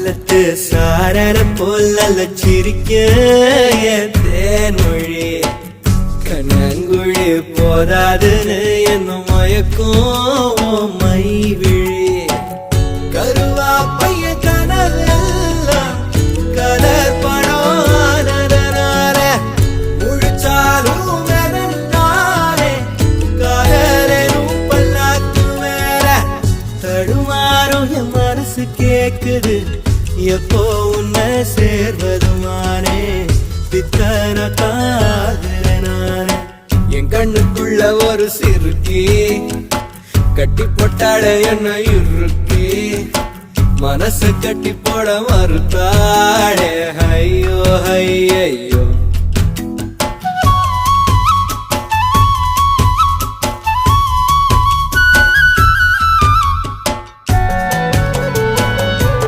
காலத்து சாரர போல சிரிக்க தேன்மொழி. கண்ணங்குழி போதாதுன்னு என்ன மயக்கும் மை விழி கருவா பைய கனவெல்லாம் கலர் படம் முழிச்சாலும் வெறுந்தானே பல்லாக்கு மேல. தடுமாறும் என் மனசு கேக்குது. எப்போ உன்னை சேர்வதுமானே? பித்தன நானே என் கண்ணுக்குள்ள ஒரு சிறுக்கி. கட்டி போட்டாட என்ன இறுக்கி. மனசு கட்டி போட மறுத்தாடே